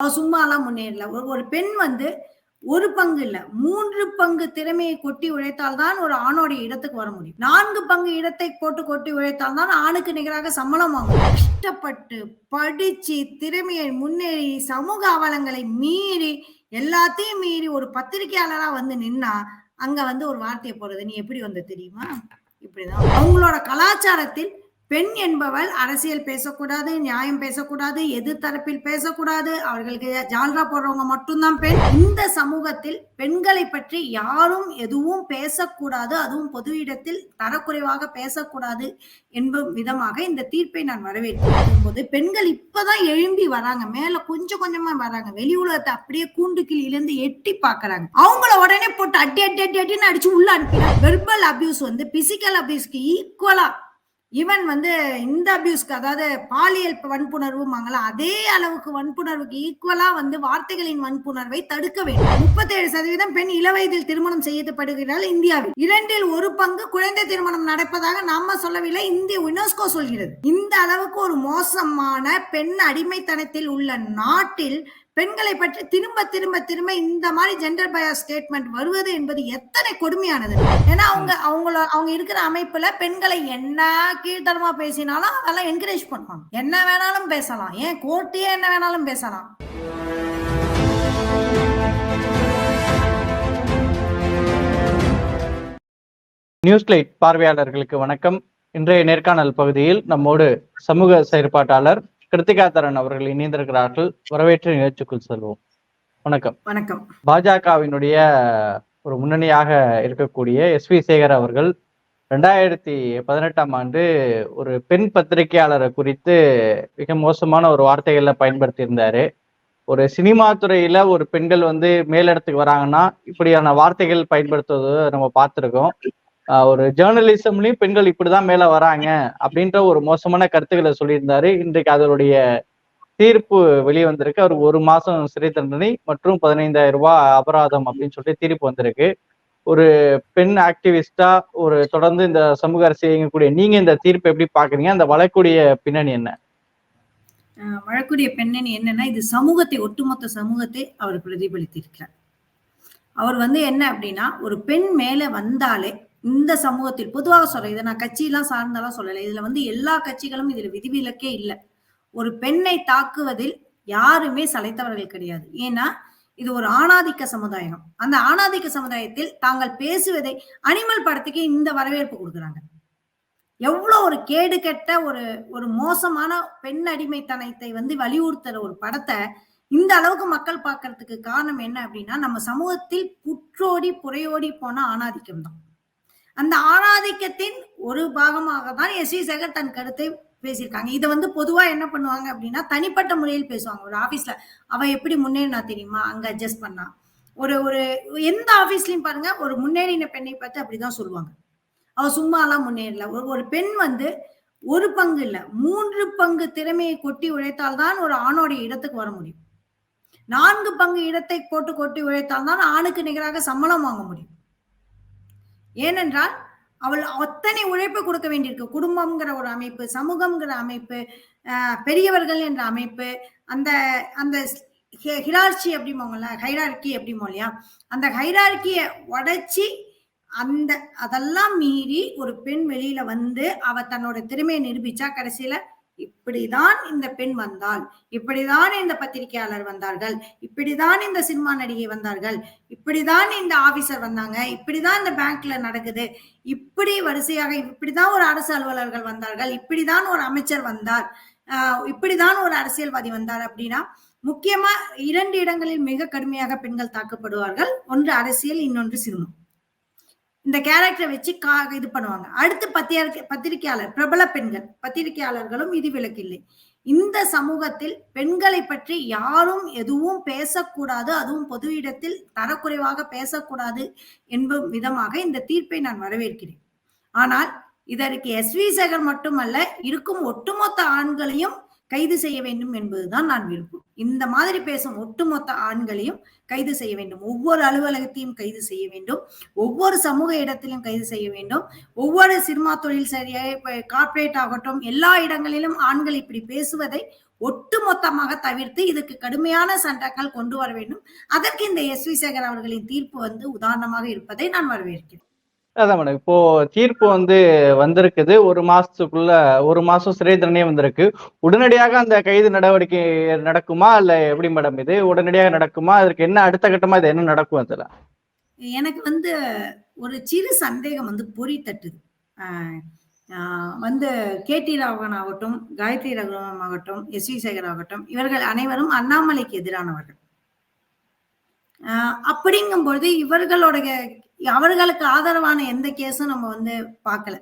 அவ சும்மாலாம் முன்னேறல ஒரு ஒரு பெண் வந்து ஒரு பங்கு இல்ல. மூன்று பங்கு திறமையை கொட்டி உழைத்தால் தான் ஒரு ஆணோடைய இடத்துக்கு வர முடியும். நான்கு பங்கு இடத்தை போட்டு கொட்டி உழைத்தால் தான் ஆணுக்கு நிகராக சம்பளம் வாங்கும். கஷ்டப்பட்டு படிச்சு திறமையை முன்னேறி சமூக அவலங்களை மீறி எல்லாத்தையும் மீறி ஒரு பத்திரிகையாளரா வந்து நின்னா அங்க வந்து ஒரு வார்த்தையை போறது நீ எப்படி வந்த தெரியுமா? இப்படிதான். அவங்களோட கலாச்சாரத்தில் பெண் என்பவள் அரசியல் பேசக்கூடாது நியாயம் பேசக்கூடாது எதிர்த்தரப்பில் பேசக்கூடாது அவர்களுக்கு ஜால்ரா போடுறவங்க மட்டும்தான் பெண். இந்த சமூகத்தில் பெண்களை பற்றி யாரும் எதுவும் பேசக்கூடாது அதுவும் பொது இடத்தில் தரக்குறைவாக பேசக்கூடாது என்பது விதமாக இந்த தீர்ப்பை நான் வரவேற்கிறேன். போது பெண்கள் இப்பதான் எழும்பி வராங்க மேல கொஞ்சம் கொஞ்சமா வராங்க. வெளி உலகத்தை அப்படியே கூண்டு கிளியிலிருந்து எட்டி பாக்குறாங்க அவங்கள உடனே போட்டு அட்டி அட்டி அட்டி அட்டின்னு அடிச்சு உள்ள அனுப்பினாங்க வெர்பல் அபியூஸ் வந்து பிசிக்கல் அபியூஸ்க்கு ஈக்குவலா ஈவன் வந்து இந்த அபியூஸ்க்கு அதாவது பாலியல் வன்புணர்வுமாங்களா அதே அளவுக்கு வன்புணர்வுக்கு ஈக்குவலா வந்து வார்த்தைகளின் வன்புணர்வை தடுக்க வேண்டும். முப்பத்தேழு சதவீதம் பெண் இளவயதில் திருமணம் செய்யப்படுகிறார் இந்தியாவில். இரண்டில் ஒரு பங்கு குழந்தை திருமணம் நடப்பதாக நாம சொல்லவில்லை இந்திய யுனெஸ்கோ சொல்கிறது. இந்த அளவுக்கு ஒரு மோசமான பெண் அடிமைத்தனத்தில் உள்ள நாட்டில் பெண்களை பற்றி திரும்ப திரும்ப திரும்ப இந்த மாதிரி ஜெண்டர் பயோ ஸ்டேட்மெண்ட் வருவது என்பது எத்தனை கொடுமையானது? ஏன்னா அவங்க அவங்கள அவங்க இருக்கிற அமைப்புல பெண்களை என்ன கீழ்த்தனமா பேசினாலும் அதெல்லாம் என்கரேஜ் பண்ணுவாங்க. என்ன வேணாலும் பேசலாம். ஏன் கோர்ட்டையே என்ன வேணாலும் பேசலாம். நியூஸ் லைட் பார்வையாளர்களுக்கு வணக்கம். இன்றைய நேர்காணல் பகுதியில் நம்மோடு சமூக செயற்பாட்டாளர் கிருத்திகா தரன் அவர்கள் இணைந்திருக்கிறார்கள். வரவேற்று நிகழ்ச்சிக்குள் செல்வோம். வணக்கம். வணக்கம். பாஜகவினுடைய ஒரு முன்னணியாக இருக்கக்கூடிய எஸ் வி சேகர் அவர்கள் ரெண்டாயிரத்தி பதினெட்டாம் ஆண்டு ஒரு பெண் பத்திரிகையாளரை குறித்து மிக மோசமான ஒரு வார்த்தைகளை பயன்படுத்தி இருந்தாரு ஒரு சினிமா துறையில ஒரு பெண்கள் வந்து மேலிடத்துக்கு வராங்கன்னா இப்படியான வார்த்தைகள் பயன்படுத்துவது நம்ம பார்த்திருக்கோம். ஒரு ஜேர்னலிசம்லயும் பெண்கள் இப்படிதான் மேல வராங்க அப்படின்ற ஒரு மோசமான கருத்துக்களை சொல்லியிருந்தாரு. இன்றைக்கு அதனுடைய தீர்ப்பு வெளிவந்திருக்கு. அவர் ஒரு மாசம் சிறை தண்டனை மற்றும் பதினைந்தாயிரம் ரூபாய் அபராதம் அப்படின்னு சொல்லிட்டு தீர்ப்பு வந்திருக்கு. ஒரு பெண் ஆக்டிவிஸ்டா ஒரு தொடர்ந்து இந்த சமூக அரசியல் இயங்கக்கூடிய நீங்க இந்த தீர்ப்பை எப்படி பாக்குறீங்க அந்த வழக்குடைய பின்னணி என்ன? வழக்குடைய பெண்ணன் என்னன்னா இது சமூகத்தை ஒட்டுமொத்த சமூகத்தை அவர் பிரதிபலித்திருக்கிறார். அவர் வந்து என்ன அப்படின்னா ஒரு பெண் மேல வந்தாலே இந்த சமூகத்தில் பொதுவாக சொல்றேன் இதை நான் கட்சியெல்லாம் சார்ந்தெல்லாம் சொல்லலை. இதுல வந்து எல்லா கட்சிகளும் இதுல விதிவிலக்கே இல்லை. ஒரு பெண்ணை தாக்குவதில் யாருமே சளைத்தவர்கள் கிடையாது. ஏன்னா இது ஒரு ஆணாதிக்க சமுதாயம். அந்த ஆணாதிக்க சமுதாயத்தில் தாங்கள் பேசுவதை அனிமல் படத்துக்கு இந்த வரவேற்பு கொடுக்குறாங்க. எவ்வளவு ஒரு கேடு கெட்ட ஒரு ஒரு மோசமான பெண் அடிமைத்தனத்தை வந்து வலியுறுத்துற ஒரு படத்தை இந்த அளவுக்கு மக்கள் பார்க்கறதுக்கு காரணம் என்ன அப்படின்னா நம்ம சமூகத்தில் புற்றோடி புறையோடி போன ஆணாதிக்கம் தான் அந்த ஆணாதிக்கத்தின் ஒரு பாகமாக தான் எஸ் வி சேகர் தன் கருத்தை பேசியிருக்காங்க. இதை வந்து பொதுவா என்ன பண்ணுவாங்க அப்படின்னா தனிப்பட்ட முறையில் பேசுவாங்க. ஒரு ஆபீஸ்ல அவ எப்படி முன்னேறினா தெரியுமா? அங்க அட்ஜஸ்ட் பண்ணா. ஒரு ஒரு எந்த ஆபீஸ்லயும் பாருங்க ஒரு முன்னேறின பெண்ணை பார்த்து அப்படிதான் சொல்லுவாங்க. அவ சும்மாலாம் முன்னேறல. ஒரு ஒரு பெண் வந்து ஒரு பங்கு இல்ல மூன்று பங்கு திறமையை கொட்டி உழைத்தால் தான் ஒரு ஆணோடைய இடத்துக்கு வர முடியும். நான்கு பங்கு இடத்தை போட்டு கொட்டி உழைத்தால் தான் ஆணுக்கு நிகராக சம்பளம் வாங்க முடியும். ஏனென்றால் அவள் அத்தனை உழைப்பு கொடுக்க வேண்டியிருக்கு. குடும்பம்ங்கிற ஒரு அமைப்பு சமூகம்ங்கிற அமைப்பு பெரியவர்கள் என்ற அமைப்பு அந்த அந்த ஹிரார்ச்சி அப்படிமோங்கல்ல ஹைரார்கி அப்படிமோ இல்லையா? அந்த ஹைரார்க்கியை உடைச்சி அந்த அதெல்லாம் மீறி ஒரு பெண் வெளியில வந்து அவ தன்னோட திறமையை நிரூபிச்சா கடைசியில இப்படிதான் இந்த பெண் வந்தாள். இப்படிதான் இந்த பத்திரிகையாளர் வந்தார்கள். இப்படிதான் இந்த சினிமா நடிகை வந்தார்கள். இப்படிதான் இந்த ஆபீசர் வந்தாங்க. இப்படிதான் இந்த பேங்க்ல நடக்குது. இப்படி வரிசையாக இப்படிதான் ஒரு அரசு அலுவலர்கள் வந்தார்கள். இப்படிதான் ஒரு அமைச்சர் வந்தார். ஆஹ் இப்படிதான் ஒரு அரசியல்வாதி வந்தார் அப்படின்னா முக்கியமா இரண்டு இடங்களில் மிக கடுமையாக பெண்கள் தாக்கப்படுவார்கள். ஒன்று அரசியல் இன்னொன்று சினிமா. இந்த கேரக்டரை வச்சு கா இது பண்ணுவாங்க. அடுத்து பத்திரிகை பத்திரிகையாளர் பிரபல பெண்கள். பத்திரிகையாளர்களும் விதிவிலக்கில்லை இந்த சமூகத்தில் பெண்களை பற்றி யாரும் எதுவும் பேசக்கூடாது. அதுவும் பொது இடத்தில் தரக்குறைவாக பேசக்கூடாது என்பது விதமாக இந்த தீர்ப்பை நான் வரவேற்கிறேன். ஆனால் இதற்கு எஸ் வி. சேகர் மட்டுமல்ல இருக்கும் ஒட்டுமொத்த ஆண்களையும் கைது செய்ய வேண்டும் என்பதுதான் நான் விருப்பம். இந்த மாதிரி பேசும் ஒட்டுமொத்த ஆண்களையும் கைது செய்ய வேண்டும். ஒவ்வொரு அலுவலகத்தையும் கைது செய்ய வேண்டும். ஒவ்வொரு சமூக இடத்திலும் கைது செய்ய வேண்டும். ஒவ்வொரு சினிமா தொழில் சரியாக கார்ப்பரேட் ஆகட்டும் எல்லா இடங்களிலும் ஆண்கள் இப்படி பேசுவதை ஒட்டுமொத்தமாக தவிர்த்து இதுக்கு கடுமையான சட்டங்கள் கொண்டு வர வேண்டும். அதற்கு இந்த எஸ் வி சேகர் அவர்களின் தீர்ப்பு வந்து உதாரணமாக இருப்பதை நான் வரவேற்கிறேன். அதான் மேடம் இப்போ தீர்ப்பு வந்து வந்திருக்குது. ஒரு மாசத்துக்குள்ள ஒரு மாசம் சிறை தண்டனை வந்திருக்கு. உடனடியாக அந்த கைது நடவடிக்கை நடக்குமா? இல்ல எப்படி மேடம் இது? உடனடியாக நடக்குமா? அதற்கு என்ன அடுத்த கட்டமா இது என்ன நடக்கும் அதுல? எனக்கு வந்து ஒரு சிறு சந்தேகம் வந்து பொறி தட்டுது. ஆஹ் வந்து கே டி ராகவன் ஆகட்டும் காயத்ரி ரகுராம் ஆகட்டும் எஸ் வி சேகர் ஆகட்டும் இவர்கள் அனைவரும் அண்ணாமலைக்கு எதிரானவர்கள். ஆஹ் அப்படிங்கும்பொழுது இவர்களுடைய அவர்களுக்கு ஆதரவான எந்த கேஸும் நம்ம வந்து பார்க்கல.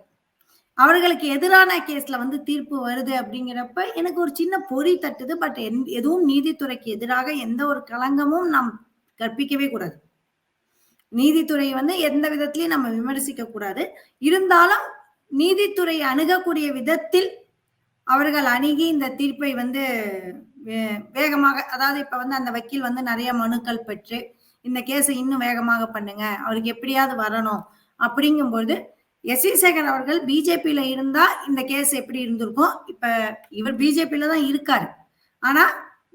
அவர்களுக்கு எதிரான கேஸ்ல வந்து தீர்ப்பு வருது அப்படிங்கிறப்ப எனக்கு ஒரு சின்ன பொறி தட்டுது. பட் எதுவும் நீதித்துறைக்கு எதிராக எந்த ஒரு களங்கமும் நாம் கற்பிக்கவே கூடாது. நீதித்துறை வந்து எந்த விதத்திலையும் நம்ம விமர்சிக்க கூடாது. இருந்தாலும் நீதித்துறை அணுகக்கூடிய விதத்தில் அவர்கள் அணுகி இந்த தீர்ப்பை வந்து வே- வேகமாக அதாவது இப்ப வந்து அந்த வக்கீல் வந்து நிறைய மனுக்கள் பெற்று இந்த கேஸை இன்னும் வேகமாக பண்ணுங்க அவருக்கு எப்படியாவது வரணும். அப்படிங்கும்போது எஸ். வி சேகர் அவர்கள் பிஜேபியில இருந்தா இந்த கேஸ் எப்படி இருந்திருக்கும்? இப்ப இவர் பிஜேபியில தான் இருக்காரு. ஆனா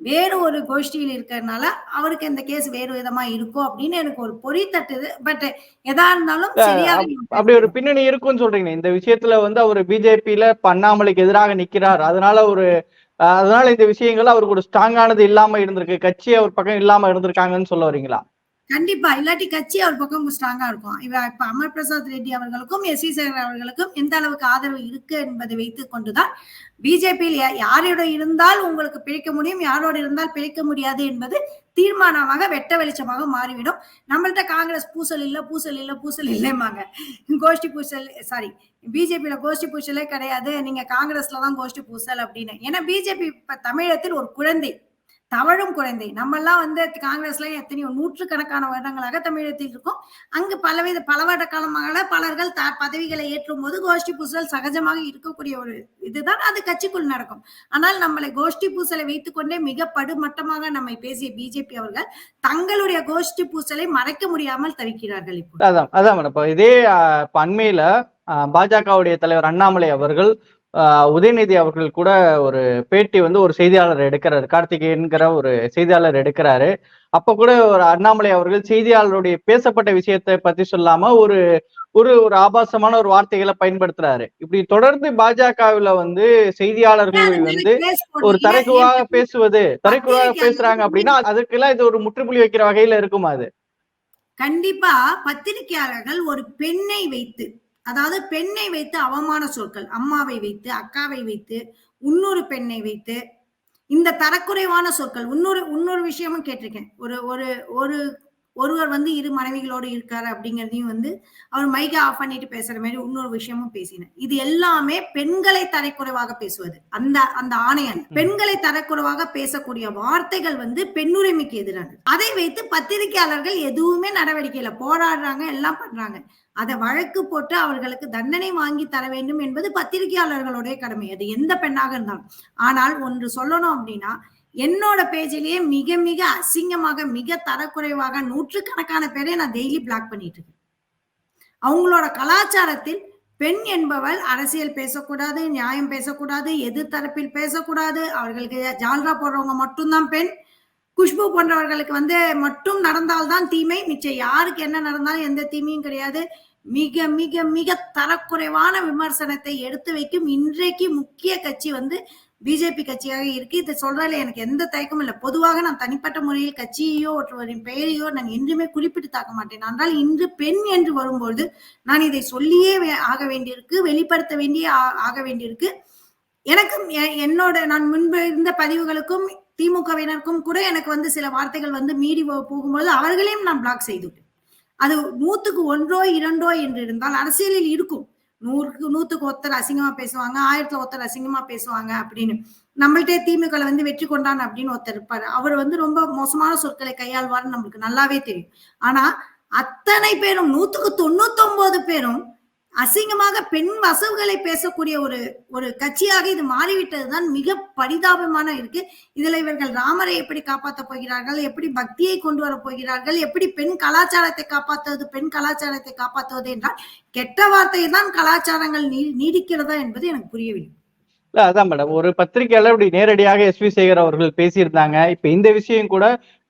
வேறு ஒரு கோஷ்டியில் இருக்கிறதுனால அவருக்கு இந்த கேஸ் வேறு விதமா இருக்கும் அப்படின்னு எனக்கு ஒரு பொறி தட்டுது. பட் எதா இருந்தாலும் அப்படி ஒரு பின்னணி இருக்கும்னு சொல்றீங்க இந்த விஷயத்துல வந்து அவர் பிஜேபியில அண்ணாமலைக்கு எதிராக நிக்கிறார். அதனால ஒரு அதனால இந்த விஷயங்கள் அவருக்கு ஒரு ஸ்ட்ராங்கானது இல்லாம இருந்திருக்கு. கட்சி அவர் பக்கம் இல்லாம இருந்திருக்காங்கன்னு சொல்ல வரீங்களா? கண்டிப்பா. இல்லாட்டி கட்சி அவர் பக்கம் ஸ்ட்ராங்கா இருக்கும். இவ இப்ப அமர் பிரசாத் ரெட்டி அவர்களுக்கும் எஸ் சி சேகர் அவர்களுக்கும் எந்த அளவுக்கு ஆதரவு இருக்கு என்பதை வைத்துக் கொண்டுதான் பிஜேபியில் யாரோட இருந்தால் உங்களுக்கு பிழைக்க முடியும் யாரோட இருந்தால் பிழைக்க முடியாது என்பது தீர்மானமாக வெட்ட வெளிச்சமாக மாறிவிடும். நம்மள்ட்ட காங்கிரஸ் பூசல் இல்ல பூசல் இல்ல பூசல் இல்லைம்பாங்க. கோஷ்டி பூசல் சாரி பிஜேபியில கோஷ்டி பூசலே கிடையாது. நீங்க காங்கிரஸ்ல தான் கோஷ்டி பூசல் அப்படின்னு. ஏன்னா பிஜேபி இப்ப தமிழகத்தில் ஒரு குழந்தை. தமிழும் குழந்தை நம்மெல்லாம் வந்து காங்கிரஸ்ல எத்தனையோ நூற்றுக்கணக்கான வருடங்களாக தமிழகத்தில் இருக்கும். அங்கு பலவித பல வருட காலமாக பலர்கள் த பதவிகளை ஏற்றும் போது கோஷ்டி பூசல் சகஜமாக இருக்கக்கூடிய ஒரு இதுதான் அது கட்சிக்குள் நடக்கும். ஆனால் நம்மளை கோஷ்டி பூசலை வைத்துக்கொண்டே மிக படுமட்டமாக நம்மை பேசிய பிஜேபி அவர்கள் தங்களுடைய கோஷ்டி பூசலை மறைக்க முடியாமல் தவிக்கிறார்கள் இப்போ அதான் அதான் மேடம். இப்போ இதே அஹ், அண்மையில பாஜகவுடைய தலைவர் அண்ணாமலை அவர்கள் உதயநிதி அவர்கள் கூட ஒரு பேட்டி வந்து ஒரு செய்தியாளர் எடுக்கிறாரு. கார்த்திகேயன்கிற ஒரு செய்தியாளர் எடுக்கிறாரு. அப்ப கூட ஒரு அண்ணாமலை அவர்கள் செய்தியாளருடைய பேசப்பட்ட விஷயத்தை பத்தி சொல்லாம ஒரு ஒரு ஒரு ஆபாசமான ஒரு வார்த்தைகளை பயன்படுத்துறாரு. இப்படி தொடர்ந்து பாஜகவுல வந்து செய்தியாளர்கள் வந்து ஒரு தரைக்குவாக பேசுவது தரைக்குவாக பேசுறாங்க அப்படின்னா அதுக்கெல்லாம் இது ஒரு முற்றுப்புள்ளி வைக்கிற வகையில இருக்குமா அது? கண்டிப்பா பத்திரிகையாளர்கள் ஒரு பெண்ணை வைத்து அதாவது பெண்ணை வைத்து அவமான சொற்கள் அம்மாவை வைத்து அக்காவை வைத்து இன்னொரு பெண்ணை வைத்து இந்த தரக்குறைவான சொற்கள் இன்னொரு இன்னொரு விஷயமும் கேட்டிருக்கேன். ஒரு ஒரு ஒரு ஒருவர் வந்து இரு மனைவிகளோடு இருக்காரு அப்படிங்கிறதையும் வந்து அவர் மைக்கை ஆஃப் பண்ணிட்டு பேசுற மாதிரி இன்னொரு விஷயமும் பேசினேன். இது எல்லாமே பெண்களை தரக்குறைவாக பேசுவது. அந்த அந்த ஆணையம் பெண்களை தரக்குறைவாக பேசக்கூடிய வார்த்தைகள் வந்து பெண்ணுரிமைக்கு எதிரானது. அதை வைத்து பத்திரிகையாளர்கள் எதுவுமே நடவடிக்கை இல்லை போராடுறாங்க எல்லாம் பண்றாங்க. அதை வழக்கு போட்டு அவர்களுக்கு தண்டனை வாங்கி தர வேண்டும் என்பது பத்திரிகையாளர்களுடைய கடமை. அது எந்த பெண்ணாக இருந்தாலும். ஆனால் ஒன்று சொல்லணும் அப்படின்னா என்னோட பேஜிலேயே மிக மிக அசிங்கமாக மிக தரக்குறைவாக நூற்றுக்கணக்கான பேரை நான் டெய்லி பிளாக் பண்ணிட்டு இருக்கேன். அவங்களோட கலாச்சாரத்தில் பெண் என்பவள் அரசியல் பேசக்கூடாது நியாயம் பேசக்கூடாது எதிர்த்தரப்பில் பேசக்கூடாது அவர்களுக்கு ஜால்ரா போடுறவங்க மட்டும்தான் பெண். குஷ்பு போன்றவர்களுக்கு வந்து மட்டும் நடந்தால்தான் தீமை. மிச்சம் யாருக்கு என்ன நடந்தாலும் எந்த தீமையும் கிடையாது. மிக மிக மிக தரக்குறைவான விமர்சனத்தை எடுத்து வைக்கும் இன்றைக்கு முக்கிய கட்சி வந்து பிஜேபி கட்சியாக இருக்கு. இதை சொல்றதுல எனக்கு எந்த தயக்கமும் இல்லை. பொதுவாக நான் தனிப்பட்ட முறையில் கட்சியையோ ஒருவரின் பெயரையோ நான் என்றுமே குறிப்பிட்டு தாக்க மாட்டேன். ஆனால் இன்று பெண் என்று வரும்பொழுது நான் இதை சொல்லியே ஆக வேண்டியிருக்கு வெளிப்படுத்த வேண்டிய ஆ- ஆக வேண்டியிருக்கு. எனக்கும் என்னோட நான் முன்பு இருந்த பதிவுகளுக்கும் திமுகவினருக்கும் கூட எனக்கு வந்து சில வார்த்தைகள் வந்து மீறி போகும்போது அவர்களையும் நான் பிளாக் செய்துவிட்டேன். அது நூத்துக்கு ஒன்றோ இரண்டோ என்று இருந்தால் அரசியலில் இருக்கும். நூறுக்கு நூத்துக்கு ஒருத்தர் அசிங்கமா பேசுவாங்க ஆயிரத்துல ஒருத்தர் அசிங்கமா பேசுவாங்க அப்படின்னு. நம்மள்ட்டே திமுக வந்து வெற்றி கொண்டான் அப்படின்னு ஒருத்தர் இருப்பாரு. அவர் வந்து ரொம்ப மோசமான சொற்களை கையாள்வார்னு நம்மளுக்கு நல்லாவே தெரியும். ஆனா அத்தனை பேரும் நூத்துக்கு தொண்ணூத்தி ஒன்பது பேரும் அசிங்கமாக பெண் வசவுகளை பேசக்கூடிய ஒரு ஒரு கட்சியாக இது மாறிவிட்டதுதான் மிக பரிதாபமான இருக்கு. இதுல இவர்கள் ராமரை எப்படி காப்பாற்ற போகிறார்கள்? எப்படி பக்தியை கொண்டு வர போகிறார்கள்? எப்படி பெண் கலாச்சாரத்தை காப்பாற்றுவது பெண் கலாச்சாரத்தை காப்பாற்றுவது என்றால் கெட்ட வார்த்தை தான் கலாச்சாரங்கள் நீ நீடிக்கிறதா என்பது எனக்கு புரியவில்லை. இல்ல அதான் மேடம். ஒரு பத்திரிகையாளர் இப்படி நேரடியாக எஸ் வி சேகர் அவர்கள் பேசியிருந்தாங்க. இப்ப இந்த விஷயம் கூட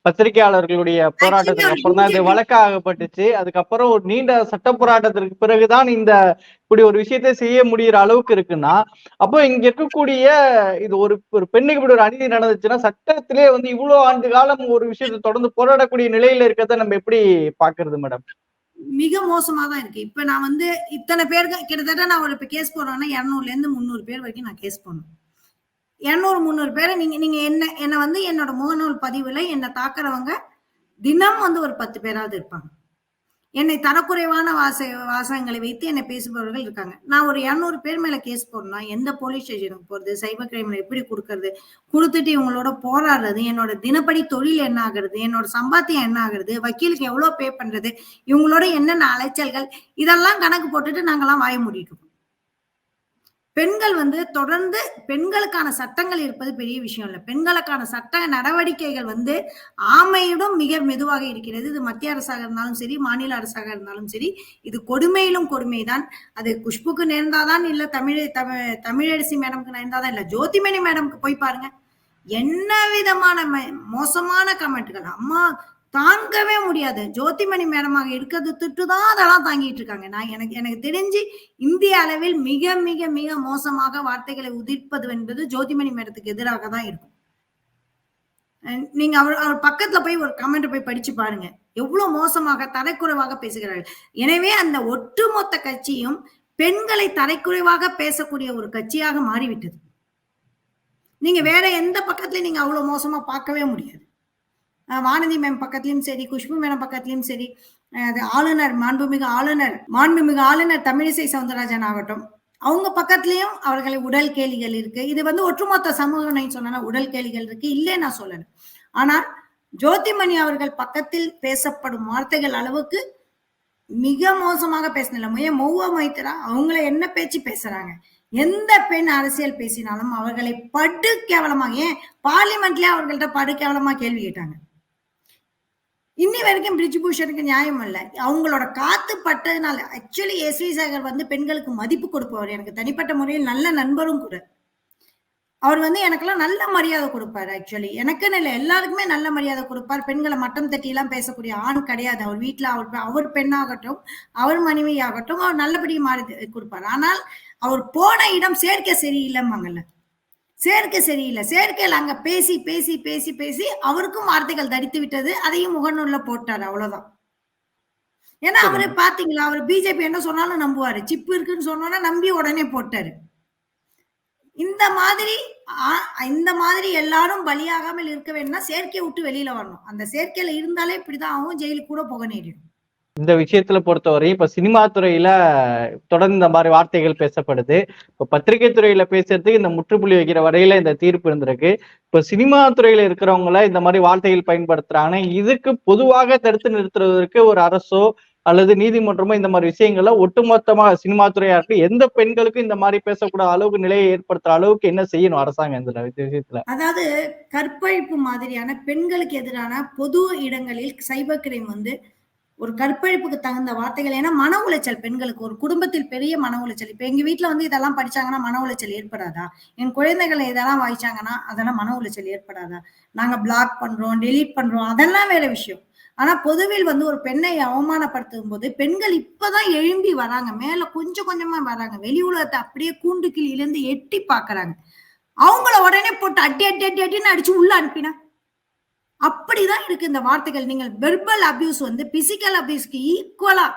பத்திரிகையாளர்களுடைய போராட்டத்துக்கு அப்புறம் தான் இது வழக்காகப்பட்டுச்சு. அதுக்கப்புறம் ஒரு நீண்ட சட்ட போராட்டத்திற்கு பிறகுதான் இந்த இப்படி ஒரு விஷயத்தை செய்ய முடியிற அளவுக்கு இருக்குன்னா அப்போ இங்க இருக்கக்கூடிய இது ஒரு ஒரு பெண்ணுக்கு இப்படி ஒரு அநீதி நடந்துச்சுன்னா சட்டத்திலே வந்து இவ்வளவு ஆண்டு காலம் ஒரு விஷயத்தை தொடர்ந்து போராடக்கூடிய நிலையில இருக்கிறத நம்ம எப்படி பாக்குறது மேடம்? மிக மோசமா தான் இருக்கு. இப்ப நான் வந்து இத்தனை பேருக்கு கிட்டத்தட்ட நான் ஒரு இப்ப கேஸ் போடுறேன்னா இருநூறுல இருந்து முந்நூறு பேர் வரைக்கும் நான் கேஸ் போடணும். இரநூறு முந்நூறு பேரை நீங்க நீங்க என்ன என்னை வந்து என்னோட முகநூல் பதிவுல என்னை தாக்குறவங்க தினம் வந்து ஒரு பத்து பேராவது இருப்பாங்க. என்னை தரக்குறைவான வாச வாசகங்களை வைத்து என்னை பேசுபவர்கள் இருக்காங்க. நான் ஒரு இரநூறு பேர் மேல கேஸ் போடணும்னா எந்த போலீஸ் ஸ்டேஷனுக்கு போறது சைபர் கிரைம்ல எப்படி கொடுக்கறது கொடுத்துட்டு இவங்களோட போராடுறது என்னோட தினப்படி தொழில் என்ன ஆகுறது என்னோட சம்பாத்தியம் என்ன ஆகுறது வக்கீலுக்கு எவ்வளவு பே பண்றது இவங்களோட என்னென்ன அலைச்சல்கள் இதெல்லாம் கணக்கு போட்டுட்டு நாங்கெல்லாம் வாய மூடிட்டோம் பெண்கள் வந்து தொடர்ந்து பெண்களுக்கான சட்டங்கள் இருப்பது பெரிய விஷயம் இல்லை. பெண்களுக்கான சட்ட நடவடிக்கைகள் வந்து ஆமையிடம் மிக மெதுவாக இருக்கிறது. இது மத்திய அரசாக இருந்தாலும் சரி மாநில அரசாக இருந்தாலும் சரி இது கொடுமையிலும் கொடுமைதான். அது குஷ்புக்கு நேர்ந்தாதான் இல்ல தமிழ் தமிழ் தமிழரசி மேடம்க்கு நேர்ந்தாதான் இல்ல. ஜோதிமணி மேடம்க்கு போய் பாருங்க. என்ன விதமான மோசமான கமெண்ட்கள் அம்மா தாங்கவே முடியாது. ஜோதிமணி மேடமாக இருக்கிறது திட்டு தான் அதெல்லாம் தாங்கிட்டு இருக்காங்க. நான் எனக்கு எனக்கு தெரிஞ்சு இந்திய அளவில் மிக மிக மிக மோசமாக வார்த்தைகளை உதிர்ப்பது என்பது ஜோதிமணி மேடத்துக்கு எதிராக தான் இருக்கும். நீங்க அவர் அவர் பக்கத்துல போய் ஒரு கமெண்ட் போய் படிச்சு பாருங்க. எவ்வளவு மோசமாக தரைக்குறைவாக பேசுகிறார்கள். எனவே அந்த ஒட்டுமொத்த கட்சியும் பெண்களை தரைக்குறைவாக பேசக்கூடிய ஒரு கட்சியாக மாறிவிட்டது. நீங்க வேற எந்த பக்கத்துலயும் நீங்க அவ்வளவு மோசமா பார்க்கவே முடியாது. வானதி மேம் பக்கத்துலயும் சரி குஷ்பு மேடம் பக்கத்துலயும் சரி அது ஆளுநர் மாண்புமிகு ஆளுநர் மாண்புமிகு ஆளுநர் தமிழிசை சவுந்தரராஜன் ஆகட்டும். அவங்க பக்கத்துலயும் அவர்களை உடல் கேலிகள் இருக்கு. இது வந்து ஒட்டுமொத்த சமூகம் சொன்னா உடல் கேலிகள் இருக்கு. இல்லே நான் சொல்லணும் ஆனால் ஜோதிமணி அவர்கள் பக்கத்தில் பேசப்படும் வார்த்தைகள் அளவுக்கு மிக மோசமாக பேசினல ஏன் மௌவ மைத்திரா அவங்கள என்ன பேச்சு பேசுறாங்க? எந்த பெண் அரசியல் பேசினாலும் அவர்களை படு கேவலமாக ஏன் பார்லிமெண்ட்லயே அவர்கள்ட்ட படு கேவலமா கேள்வி கேட்டாங்க. இன்னி வரைக்கும் பிரிஜ்பூஷனுக்கு நியாயம் இல்லை. அவங்களோட காத்து பட்டதுனால ஆக்சுவலி எஸ் வி சாகர் வந்து பெண்களுக்கு மதிப்பு கொடுப்பவர். எனக்கு தனிப்பட்ட முறையில் நல்ல நண்பரும் கூட. அவர் வந்து எனக்கெல்லாம் நல்ல மரியாதை கொடுப்பார் ஆக்சுவலி எனக்குன்னு இல்லை எல்லாருக்குமே நல்ல மரியாதை கொடுப்பார். பெண்களை மட்டம் தட்டிலாம் பேசக்கூடிய ஆண் கிடையாது. அவர் வீட்டில் அவர் அவர் பெண்ணாகட்டும் அவர் மனைவியாகட்டும் அவர் நல்லபடி மாறி கொடுப்பார். ஆனால் அவர் போன இடம் சேர்க்கை சரியில்லைம்பாங்கல்ல. சேர்க்கை சரியில்லை. சேர்க்கையில் அங்க பேசி பேசி பேசி பேசி அவருக்கும் வார்த்தைகள் தடித்து விட்டது. அதையும் முகநூல்ல போட்டாரு. அவ்வளவுதான். ஏன்னா அவரு பாத்தீங்களா? அவர் பிஜேபி என்ன சொன்னாலும் நம்புவாரு. சிப்பு இருக்குன்னு சொன்னோன்னா நம்பி உடனே போட்டாரு. இந்த மாதிரி இந்த மாதிரி எல்லாரும் பலியாகாமல் இருக்க வேணும்னா சேர்க்கையை விட்டு வெளியில வரணும். அந்த சேர்க்கையில இருந்தாலே இப்படிதான் ஆகும். ஜெயிலுக்கு கூட போக நேரிடும். இந்த விஷயத்துல பொறுத்தவரையும் இப்ப சினிமா துறையில தொடர்ந்து இந்த மாதிரி வார்த்தைகள் பேசப்படுது. இப்ப பத்திரிகை துறையில பேசுறதுக்கு இந்த முற்றுப்புள்ளி வைக்கிற வரையில இந்த தீர்ப்பு இருந்திருக்கு. இப்ப சினிமா துறையில இருக்கிறவங்கள இந்த மாதிரி வார்த்தைகள் பயன்படுத்துறாங்க. இதுக்கு பொதுவாக தடுத்து நிறுத்துறதற்கு ஒரு அரசோ அல்லது நீதிமன்றமோ இந்த மாதிரி விஷயங்களை ஒட்டுமொத்தமாக சினிமா துறையா இருக்கு. எந்த பெண்களுக்கும் இந்த மாதிரி பேசக்கூடாத அளவுக்கு நிலையை ஏற்படுத்துற அளவுக்கு என்ன செய்யணும் அரசாங்கம் இந்த விஷயத்துல? அதாவது கற்பழிப்பு மாதிரியான பெண்களுக்கு எதிரான பொது இடங்களில் சைபர் கிரைம் வந்து ஒரு கற்பழிப்புக்கு தகுந்த வார்த்தைகள். ஏன்னா மன உளைச்சல் பெண்களுக்கு ஒரு குடும்பத்தில் பெரிய மன உளைச்சல். இப்ப எங்க வீட்டில் வந்து இதெல்லாம் படிச்சாங்கன்னா மன உளைச்சல் ஏற்படாதா? என் குழந்தைகளை இதெல்லாம் வாய்ச்சாங்கன்னா அதெல்லாம் மன உளைச்சல் ஏற்படாதா? நாங்க பிளாக் பண்றோம் டெலீட் பண்றோம் அதெல்லாம் வேற விஷயம். ஆனா பொதுவில் வந்து ஒரு பெண்ணை அவமானப்படுத்தும் போது பெண்கள் இப்பதான் எழும்பி வராங்க. மேல கொஞ்சம் கொஞ்சமா வராங்க. வெளி உலகத்தை அப்படியே கூண்டு இருந்து எட்டி பாக்குறாங்க அவங்கள உடனே போட்டு அட்டி அட்டி அட்டி அட்டின்னு அடிச்சு உள்ள அனுப்பினா? அப்படிதான் இருக்கு இந்த வார்த்தைகள். நீங்கள் வெர்பல் அபியூஸ் வந்து பிசிக்கல் அபியூஸ்க்கு ஈக்குவலா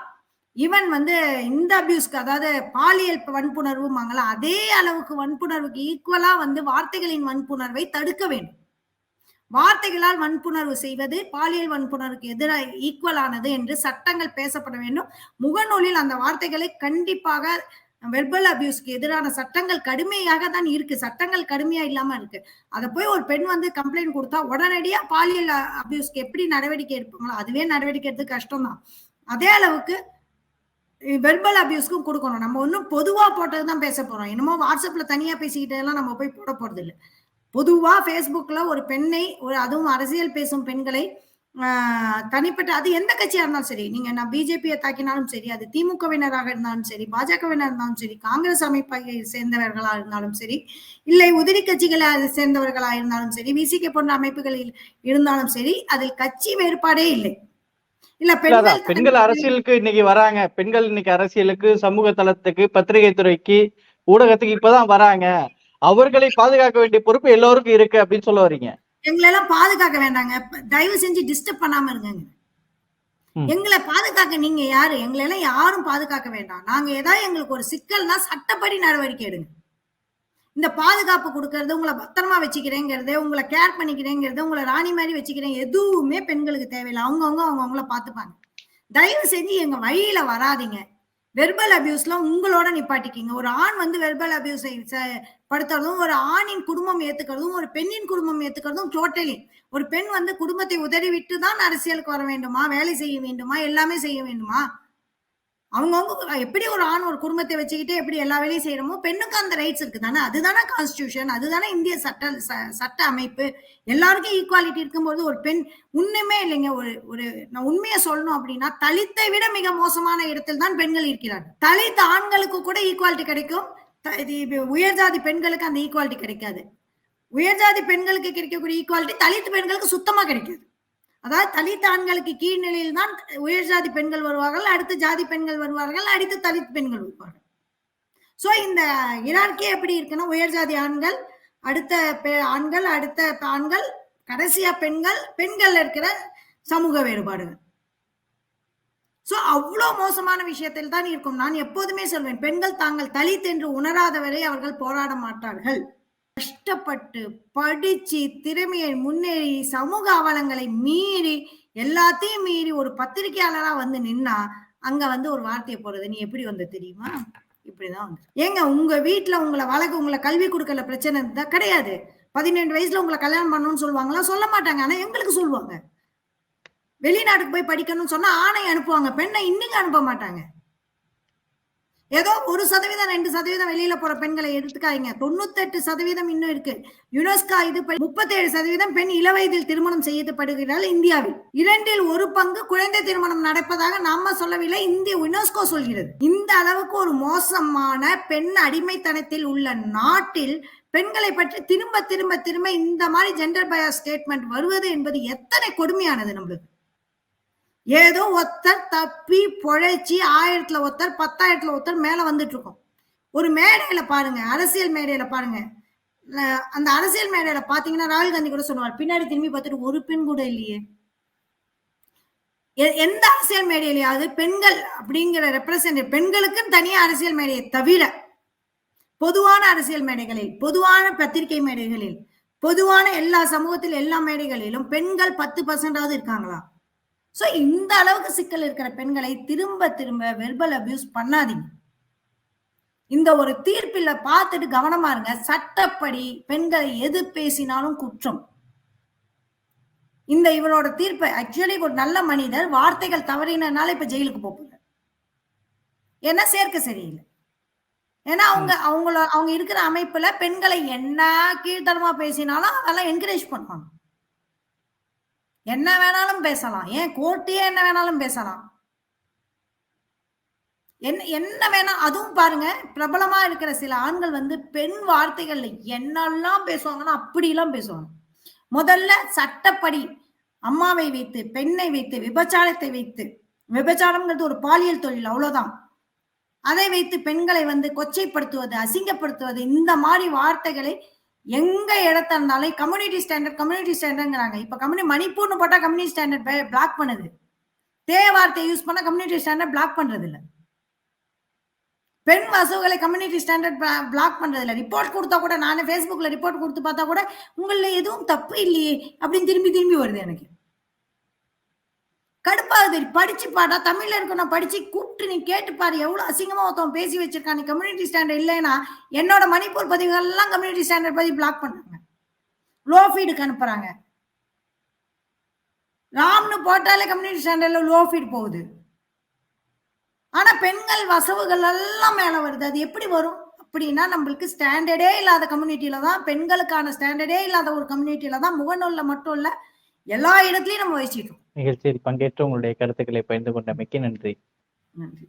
ஈவன் வந்து இந்த அபியூஸ்க்கு அதாவது பாலியல் வன்புணர்வுமாங்களா அதே அளவுக்கு வன்புணர்வுக்கு ஈக்குவலா வந்து வார்த்தைகளின் வன்புணர்வை தடுக்க வேண்டும். வார்த்தைகளால் வன்புணர்வு செய்வது பாலியல் வன்புணர்வுக்கு எதிராக ஈக்குவலானது என்று சட்டங்கள் பேசப்பட வேண்டும். முகநூலில் அந்த வார்த்தைகளை கண்டிப்பாக வெர்பல் அபியூஸ்க்கு எதிரான சட்டங்கள் கடுமையாக தான் இருக்கு. சட்டங்கள் கடுமையா இல்லாம இருக்கு. அதை போய் ஒரு பெண் வந்து கம்ப்ளைண்ட் கொடுத்தா உடனடியா பாலியல் அபியூஸ்க்கு எப்படி நடவடிக்கை எடுப்பாங்களோ அதுவே நடவடிக்கை எடுத்து கஷ்டம் தான் அதே அளவுக்கு வெர்பல் அபியூஸ்க்கும் கொடுக்கணும். நம்ம ஒன்றும் பொதுவாக போட்டது தான் பேச போறோம். என்னமோ வாட்ஸ்அப்ல தனியா பேசிக்கிட்டே எல்லாம் நம்ம போய் போட போறது இல்லை பொதுவாக ஃபேஸ்புக்கில் ஒரு பெண்ணை ஒரு அதுவும் அரசியல் பேசும் பெண்களை தனிப்பட்ட அது எந்த கட்சியா இருந்தாலும் சரி நீங்க நான் பிஜேபியை தாக்கினாலும் சரி அது திமுகவினராக இருந்தாலும் சரி பாஜகவினர் இருந்தாலும் சரி காங்கிரஸ் அமைப்பை சேர்ந்தவர்களா இருந்தாலும் சரி இல்லை உதிரி கட்சிகளை சேர்ந்தவர்களா இருந்தாலும் சரி விசிகே போன்ற அமைப்புகளில் இருந்தாலும் சரி அதில் கட்சி வேறுபாடே இல்லை. இல்ல பெண்கள் பெண்கள் அரசியலுக்கு இன்னைக்கு வராங்க. பெண்கள் இன்னைக்கு அரசியலுக்கு சமூக தளத்துக்கு பத்திரிகை துறைக்கு ஊடகத்துக்கு இப்பதான் வராங்க. அவர்களை பாதுகாக்க வேண்டிய பொறுப்பு எல்லோருக்கும் இருக்கு அப்படின்னு சொல்ல வர்றீங்க எங்களை எல்லாம் பாதுகாக்க வேண்டாங்க. தயவு செஞ்சு டிஸ்டர்ப் பண்ணாம இருங்க. எங்களை பாதுகாக்க நீங்க யாரு? எங்களை எல்லாம் யாரும் பாதுகாக்க வேண்டாம். நாங்க ஏதாவது எங்களுக்கு ஒரு சிக்கல்னா சட்டப்படி நடவடிக்கை எடுங்க. இந்த பாதுகாப்பு கொடுக்கறது உங்களை பத்திரமா வச்சுக்கிறேங்கிறது உங்களை கேர் பண்ணிக்கிறேங்கிறது உங்களை ராணி மாதிரி வச்சுக்கிறேன் எதுவுமே பெண்களுக்கு தேவையில்லை. அவங்கவுங்க அவங்கவுங்கள பார்த்துப்பாங்க. தயவு செஞ்சு எங்க வழியில வராதீங்க. வெர்பல் அபியூஸ்லாம் உங்களோட நிப்பாட்டிக்கிங்க. ஒரு ஆண் வந்து வெர்பல் அபியூஸை படுத்துறதும் ஒரு ஆணின் குடும்பம் ஏத்துக்கிறதும் ஒரு பெண்ணின் குடும்பம் ஏத்துக்கிறதும் டோட்டலி ஒரு பெண் வந்து குடும்பத்தை உதறி விட்டு தான் அரசியலுக்கு வர வேண்டுமா? வேலை செய்ய வேண்டுமா? எல்லாமே செய்ய வேண்டுமா? அவங்கவுங்க எப்படி ஒரு ஆண் ஒரு குடும்பத்தை வச்சுக்கிட்டு எப்படி எல்லா வேலையும் செய்யறோமோ பெண்ணுக்கு அந்த ரைட்ஸ் இருக்கு தானே அதுதானே கான்ஸ்டியூஷன் அதுதானே இந்திய சட்ட ச- சட்ட அமைப்பு. எல்லாருக்கும் ஈக்குவாலிட்டி இருக்கும்போது ஒரு பெண் உண்மையுமே இல்லைங்க. ஒரு ஒரு நான் உண்மையை சொல்லணும் அப்படின்னா தலித்தை விட மிக மோசமான இடத்தில் தான் பெண்கள் இருக்கிறார்கள் தலித் ஆண்களுக்கு கூட ஈக்குவாலிட்டி கிடைக்கும். த- இது உயர்ஜாதி பெண்களுக்கு அந்த ஈக்குவாலிட்டி கிடைக்காது. உயர்ஜாதி பெண்களுக்கு கிடைக்கக்கூடிய ஈக்குவாலிட்டி தலித் பெண்களுக்கு சுத்தமா கிடைக்காது. அதாவது தலித் ஆண்களுக்கு கீழ்நிலையில் தான் உயர் ஜாதி பெண்கள் வருவார்கள் அடுத்து ஜாதி பெண்கள் வருவார்கள் அடுத்து தலித் பெண்கள் வருவார்கள். ஸோ இந்த இரார்க்கே எப்படி இருக்குன்னா உயர் ஜாதி ஆண்கள் அடுத்த பெ- ஆண்கள் அடுத்த ஆண்கள் கடைசியா பெண்கள் பெண்கள் இருக்கிற சமூக வேறுபாடுகள். ஸோ அவ்வளோ மோசமான விஷயத்தில் தான் இருக்கும். நான் எப்போதுமே சொல்வேன் பெண்கள் தாங்கள் தலித் என்று உணராதவரை அவர்கள் போராட மாட்டார்கள். கஷ்டப்பட்டு படிச்சு திறமையை முன்னேறி சமூக அவலங்களை மீறி எல்லாத்தையும் மீறி ஒரு பத்திரிகையாளரா வந்து நின்னா அங்க வந்து ஒரு வார்த்தையை போடுறது. நீ எப்படி வந்த தெரியுமா? இப்படிதான் வந்து. ஏங்க உங்க வீட்டுல உங்களை வழக்கு உங்களை கல்வி கொடுக்கல பிரச்சனை இருந்தா கிடையாது. பதினெண்டு வயசுல உங்களை கல்யாணம் பண்ணணும்னு சொல்லுவாங்களா? சொல்ல மாட்டாங்க. ஆனா எங்களுக்கு சொல்லுவாங்க. வெளிநாட்டுக்கு போய் படிக்கணும்னு சொன்னா ஆணை அனுப்புவாங்க. பெண்ணை இன்னைக்கு அனுப்ப மாட்டாங்க. ஏதோ ஒரு சதவீதம் ரெண்டு சதவீதம் வெளியில போற பெண்களை எடுத்துக்காதீங்க. தொண்ணூத்தெட்டு சதவீதம் இன்னும் இருக்கு. யுனெஸ்கா இது முப்பத்தேழு சதவீதம் பெண் இளவயதில் திருமணம் செய்யப்படுகிறாள் இந்தியாவில். இரண்டில் ஒரு பங்கு குழந்தை திருமணம் நடப்பதாக நாம சொல்லவில்லை இந்திய யுனெஸ்கோ சொல்கிறது. இந்த அளவுக்கு ஒரு மோசமான பெண் அடிமைத்தனத்தில் உள்ள நாட்டில் பெண்களை பற்றி திரும்ப திரும்ப திரும்ப இந்த மாதிரி ஜெண்டர் பயா ஸ்டேட்மெண்ட் வருவது என்பது எத்தனை கொடுமையானது நம்மளுக்கு? ஏதோ ஒருத்தர் தப்பி பொழைச்சி ஆயிரத்துல ஒருத்தர் பத்தாயிரத்துல ஒருத்தர் மேல வந்துட்டு இருக்கோம் ஒரு மேடையில பாருங்க அரசியல் மேடையில பாருங்க. அந்த அரசியல் மேடையில பாத்தீங்கன்னா ராகுல் காந்தி கூட சொல்லுவார் பின்னாடி திரும்பி பார்த்துட்டு ஒரு பெண் கூட இல்லையே. எ- எந்த அரசியல் மேடையிலையாவது பெண்கள் அப்படிங்கிற ரெப்ரசன்ட் பெண்களுக்குன்னு தனியா அரசியல் மேடையை தவிர பொதுவான அரசியல் மேடைகளில் பொதுவான பத்திரிகை மேடைகளில் பொதுவான எல்லா சமூகத்தில் எல்லா மேடைகளிலும் பெண்கள் பத்து பர்சன்டாவது இருக்காங்களா? சோ இந்த அளவுக்கு சிக்கல் இருக்கிற பெண்களை திரும்ப திரும்ப வெர்பல் அபியூஸ் பண்ணாதீங்க. இந்த ஒரு தீர்ப்பில் பார்த்துட்டு கவனமா இருங்க. சட்டப்படி பெண்களை எது பேசினாலும் குற்றம். இந்த இவரோட தீர்ப்பை ஆக்சுவலி ஒரு நல்ல மனிதர் வார்த்தைகள் தவறினால இப்ப ஜெயிலுக்கு போறாரு. ஏன்னா சேர்க்க சரியில்லை. ஏன்னா அவங்க அவங்கள அவங்க இருக்கிற அமைப்புல பெண்களை என்ன கீழ்த்தரமா பேசினாலும் அதெல்லாம் என்கரேஜ் பண்ணுவாங்க. என்ன வேணாலும் பேசலாம். ஏன் கோர்ட்டையே என்ன வேணாலும் பேசலாம். என்ன என்ன வேணா அதுவும் பாருங்க பிரபலமா இருக்கிற சில ஆண்கள் வந்து பெண் வார்த்தைகள்ல என்னெல்லாம் பேசுவாங்கன்னா அப்படிலாம் பேசுவாங்க. முதல்ல சட்டப்படி அம்மாவை வைத்து பெண்ணை வைத்து விபச்சாரத்தை வைத்து விபச்சாரம்ங்கிறது ஒரு பாலியல் தொழில் அவ்வளவுதான். அதை வைத்து பெண்களை வந்து கொச்சைப்படுத்துவது அசிங்கப்படுத்துவது இந்த மாதிரி வார்த்தைகளை எங்க இடத்த இருந்தாலும் கம்யூனிட்டி ஸ்டாண்டர்ட் கம்யூனிட்டி ஸ்டாண்டர்ட்ங்கிறாங்க இப்ப கம்யூனி மணிப்பூர்னு போட்டா கம்யூனிட்டி ஸ்டாண்டர்ட் பிளாக் பண்ணுது. தே வார்த்தையை யூஸ் பண்ணா கம்யூனிட்டி ஸ்டாண்டர்ட் பிளாக் பண்றது இல்ல பெண் வசவுகளை கம்யூனிட்டி ஸ்டாண்டர்ட் பிளாக் பண்றது இல்லை ரிப்போர்ட் கொடுத்தா கூட நானே ஃபேஸ்புக்ல ரிப்போர்ட் கொடுத்து பார்த்தா கூட உங்களில் எதுவும் தப்பு இல்லையே அப்படின்னு திரும்பி திரும்பி வருது எனக்கு. கடுப்பாகுது. படிச்சு பாடா தமிழ்ல இருக்கணும். படிச்சு கூப்பிட்டு நீ கேட்டு பாரு. எவ்வளவு அசிங்கமா ஒருத்தவன் பேசி வச்சிருக்கான். நீ கம்யூனிட்டி ஸ்டாண்டர்ட் இல்லைன்னா என்னோட மணிப்பூர் பதிவுகள் எல்லாம் கம்யூனிட்டி ஸ்டாண்டர்ட் பதிவு பிளாக் பண்றாங்க லோ ஃபீடுக்கு அனுப்புறாங்க. ராம்னு போட்டாலே கம்யூனிட்டி ஸ்டாண்டர்ட்ல லோ ஃபீட் போகுது. ஆனா பெண்கள் வசவுகள் எல்லாம் மேல வருது. அது எப்படி வரும்? அப்படின்னா நம்மளுக்கு ஸ்டாண்டர்டே இல்லாத கம்யூனிட்டியில தான் பெண்களுக்கான ஸ்டாண்டர்டே இல்லாத ஒரு கம்யூனிட்டியில தான் முகநூல்ல மட்டும் இல்லை எல்லா இடத்துலயும் நம்ம வகிச்சிட்டு இருக்கோம் நிகழ்ச்சியில் பங்கேற்று உங்களுடைய கருத்துக்களை பகிர்ந்து கொண்டமைக்கு நன்றி. நன்றி.